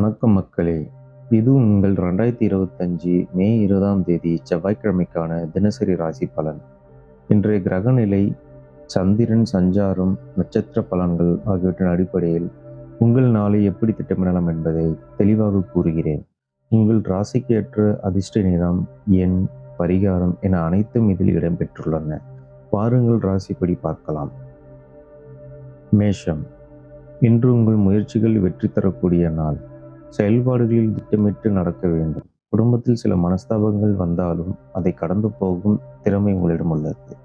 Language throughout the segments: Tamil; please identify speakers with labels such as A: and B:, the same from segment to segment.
A: வணக்கம் மக்களே. இது உங்கள் ரெண்டாயிரத்தி இருபத்தஞ்சி மே இருபதாம் தேதி செவ்வாய்க்கிழமைக்கான தினசரி ராசி பலன். இன்றைய கிரகநிலை சந்திரன் சஞ்சாரம் நட்சத்திர பலன்கள் ஆகியவற்றின் அடிப்படையில் உங்கள் நாளை எப்படி திட்டமிடலாம் என்பதை தெளிவாக கூறுகிறேன். உங்கள் ராசிக்கு ஏற்ற அதிர்ஷ்ட நிறம் எண் பரிகாரம் என அனைத்தும் இதில் இடம்பெற்றுள்ளன. பாருங்கள் ராசிப்படி பார்க்கலாம். மேஷம். இன்று உங்கள் முயற்சிகள் வெற்றி தரக்கூடிய நாள். செயல்பாடுகளில் திட்டமிட்டு நடக்க வேண்டும். குடும்பத்தில் சில மனஸ்தாபங்கள் வந்தாலும் அதை கடந்து போகும் திறமை உங்களிடம் உள்ளது.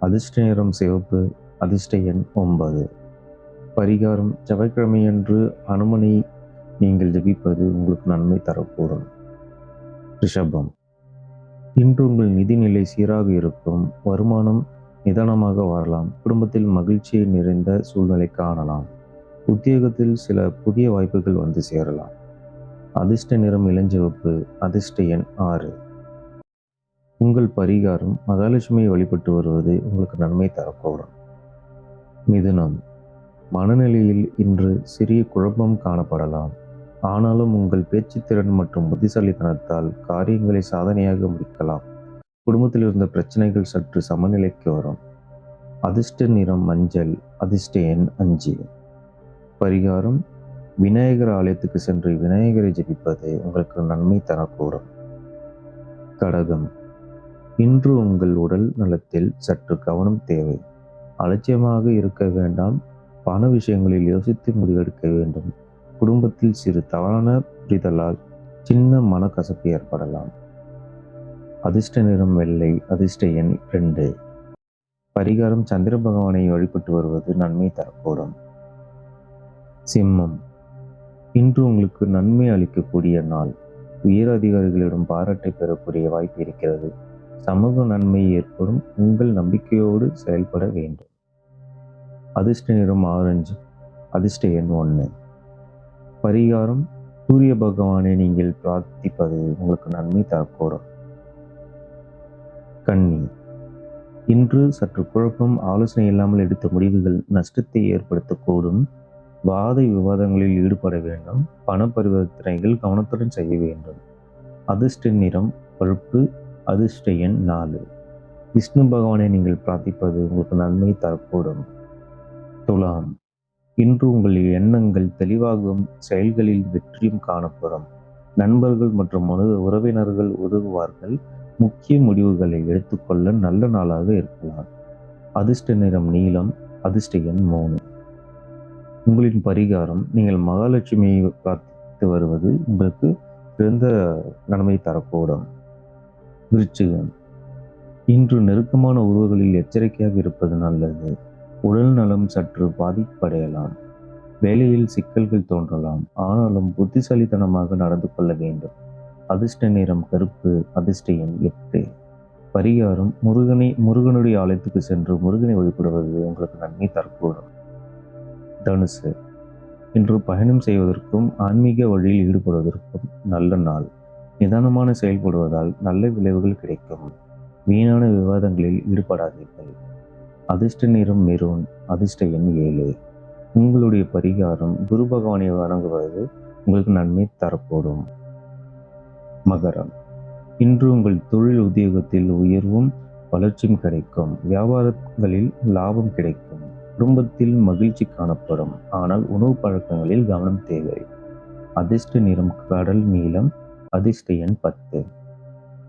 A: அதிர்ஷ்ட நிறம் சிவப்பு அதிர்ஷ்ட எண் ஒன்பது. பரிகாரம் செவ்வாய்க்கிழமையன்று அனுமனை நீங்கள் ஜபிப்பது உங்களுக்கு நன்மை தரக்கூடும். ரிஷபம். இன்று உங்கள் நிதிநிலை சீராக இருக்கும். வருமானம் நிதானமாக வரலாம் குடும்பத்தில் மகிழ்ச்சியை நிறைந்த சூழ்நிலை காணலாம். உத்தியோகத்தில் சில புதிய வாய்ப்புகள் வந்து சேரலாம். அதிர்ஷ்ட நிறம் இளஞ்சிவப்பு அதிர்ஷ்ட எண் ஆறு. உங்கள் பரிகாரம் மகாலட்சுமியை வழிபட்டு வருவது உங்களுக்கு நன்மை தரக்கூடும் மிதுனம். மனநிலையில் இன்று சிறிய குழப்பம் காணப்படலாம். ஆனாலும் உங்கள் பேச்சுத்திறன் மற்றும் புத்திசாலித்தனத்தால் காரியங்களை சாதனையாக முடிக்கலாம். குடும்பத்தில் இருந்த பிரச்சனைகள் சற்று சமநிலைக்கு வரும். அதிர்ஷ்ட நிறம் மஞ்சள் அதிர்ஷ்ட எண் அஞ்சு. பரிகாரம் விநாயகர் ஆலயத்துக்கு சென்று விநாயகரை ஜபிப்பது உங்களுக்கு நன்மை தரக்கூடும். கடகம். இன்று உங்கள் உடல் நலத்தில் சற்று கவனம் தேவை. அலட்சியமாக இருக்க வேண்டாம். பண விஷயங்களில் யோசித்து முடிவெடுக்க வேண்டும். குடும்பத்தில் சிறு தவறான புரிதலால் சின்ன மனக்கசப்பு ஏற்படலாம். அதிர்ஷ்ட நிறம் வெள்ளை அதிர்ஷ்ட எண் ரெண்டு. பரிகாரம் சந்திர பகவானை வழிபட்டு வருவது நன்மை தரக்கூடும். சிம்மம். இன்று உங்களுக்கு நன்மை அளிக்கக்கூடிய நாள். உயர் அதிகாரிகளிடம் பாராட்டை பெறக்கூடிய வாய்ப்பு இருக்கிறது. சமூக நன்மை ஏற்படும். உங்கள் நம்பிக்கையோடு செயல்பட வேண்டும். அதிர்ஷ்ட நிறம் ஆரஞ்சு அதிர்ஷ்ட எண் ஒன்று பரிகாரம். சூரிய பகவானை நீங்கள் பிரார்த்திப்பது உங்களுக்கு நன்மை தரக்கூடும். கன்னி. இன்று சற்று குழப்பம் ஆலோசனை இல்லாமல் எடுத்த முடிவுகள் நஷ்டத்தை ஏற்படுத்தக்கூடும். வாத விவாதங்களில் ஈடுபட வேண்டும். பண பரிவர்த்தனைகள் கவனத்துடன் செய்ய வேண்டும். அதிர்ஷ்ட நிறம் பழுப்பு அதிர்ஷ்ட எண் நாலு. விஷ்ணு பகவானை நீங்கள் பிரார்த்திப்பது உங்களுக்கு நன்மை தரக்கூடும். துலாம். இன்று உங்கள் எண்ணங்கள் தெளிவாகவும் செயல்களில் வெற்றியும் காணப்படும். நண்பர்கள் மற்றும் உறவினர்கள் உதவுவார்கள். முக்கிய முடிவுகளை எடுத்துக்கொள்ள நல்ல நாளாக இருக்கலாம். அதிர்ஷ்ட நிறம் நீளம் அதிர்ஷ்ட எண் மூணு. உங்களின் பரிகாரம் நீங்கள் மகாலட்சுமியை பார்த்து வருவது உங்களுக்கு சிறந்த நன்மை தரக்கூடும். விருச்சிகம். இன்று நெருக்கமான உறவுகளில் எச்சரிக்கையாக இருப்பது நல்லது. உடல் நலம் சற்று பாதிப்படையலாம். வேலையில் சிக்கல்கள் தோன்றலாம். ஆனாலும் புத்திசாலித்தனமாக நடந்து கொள்ள வேண்டும். அதிர்ஷ்ட நிறம் கருப்பு அதிர்ஷ்ட எண் எட்டு. பரிகாரம் முருகனை முருகனுடைய ஆலயத்துக்கு சென்று முருகனை வழிபடுவது உங்களுக்கு நன்மை தரக்கூடும். தனுசு. இன்று பயணம் செய்வதற்கும் ஆன்மீக வழியில் ஈடுபடுவதற்கும் நல்ல நாள். நிதானமான செயல்படுவதால் நல்ல விளைவுகள் கிடைக்கும். வீணான விவாதங்களில் ஈடுபடாதீர்கள். அதிர்ஷ்ட நிறம் மெரூன் அதிர்ஷ்ட எண் ஏழு. உங்களுடைய பரிகாரம் குரு பகவானை வணங்குவது உங்களுக்கு நன்மை தரக்கூடும் மகரம். இன்று உங்கள் தொழில் உத்தியோகத்தில் உயர்வும் வளர்ச்சியும் கிடைக்கும். வியாபாரங்களில் லாபம் கிடைக்கும். குடும்பத்தில் மகிழ்ச்சி காணப்படும். ஆனால் உணவு பழக்கங்களில் கவனம் தேவை. அதிர்ஷ்ட நிறம் கடல் நீளம் அதிர்ஷ்ட எண் பத்து.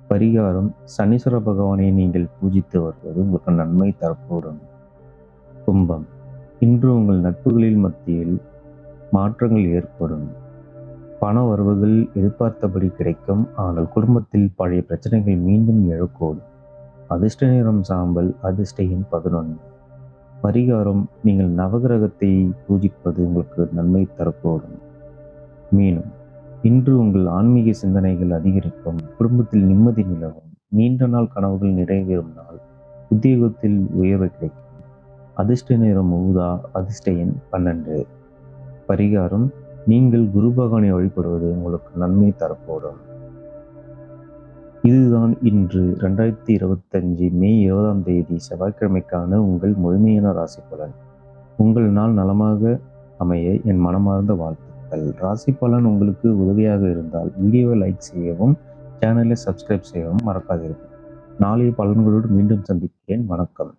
A: பரிகாரம் சனீஸ்வர பகவானை நீங்கள் பூஜித்து வருவது உங்களுக்கு நன்மை தரக்கூடும். கும்பம் இன்று உங்கள் நட்புகளில் மத்தியில் மாற்றங்கள் ஏற்படும். பண வரவுகள் எதிர்பார்த்தபடி கிடைக்கும் ஆனால் குடும்பத்தில் பழைய பிரச்சனைகள் மீண்டும் எழக்கூடும் அதிர்ஷ்ட நிறம் சாம்பல் அதிர்ஷ்ட எண் பதினொன்று. பரிகாரம் நீங்கள் நவகிரகத்தை பூஜிப்பது உங்களுக்கு நன்மை தரக்கூடும் மீனும் இன்று உங்கள் ஆன்மீக சிந்தனைகள் அதிகரிக்கும் குடும்பத்தில் நிம்மதி நிலவும் நீண்ட நாள் கனவுகள் நிறைவேறும் நாள் உத்தியோகத்தில் உயர்வு கிடைக்கும். அதிர்ஷ்ட நேரம் ஊதா அதிர்ஷ்ட எண் பன்னெண்டு. பரிகாரம் நீங்கள் குரு பகவானை வழிபடுவது உங்களுக்கு நன்மை தரக்கூடும் இதுதான் இன்று ரெண்டாயிரத்தி இருபத்தஞ்சு மே இருபதாம் தேதி செவ்வாய்க்கிழமைக்கான உங்கள் முழுமையான ராசி பலன். உங்கள் நாள் நலமாக அமைய என் மனமார்ந்த வாழ்த்துக்கள். ராசி பலன் உங்களுக்கு உதவியாக இருந்தால் வீடியோவை லைக் செய்யவும் சேனலை சப்ஸ்கிரைப் செய்யவும் மறக்காதீர்கள் நாளைய பலன்களோடு மீண்டும் சந்திக்கிறேன். வணக்கம்.